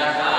Yeah.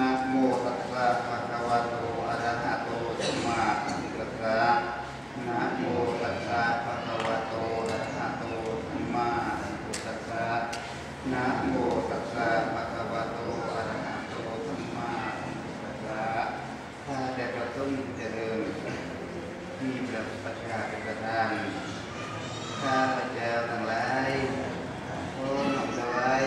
นะโมตัสสะภะคะวะโตอะระหะโตสัมมาสัมพุทธะนะโมตัสสะภะคะวะโตอะระหะโตสัมมาสัมพุทธะนะโมตัสสะภะคะวะโตอะระหะโตสัมมาสัมพุทธะถ้าแต่พระสงฆ์เจริญที่พระปัญญาเประธานข้าพระเจ้าทั้งหลายขอน้อมถวาย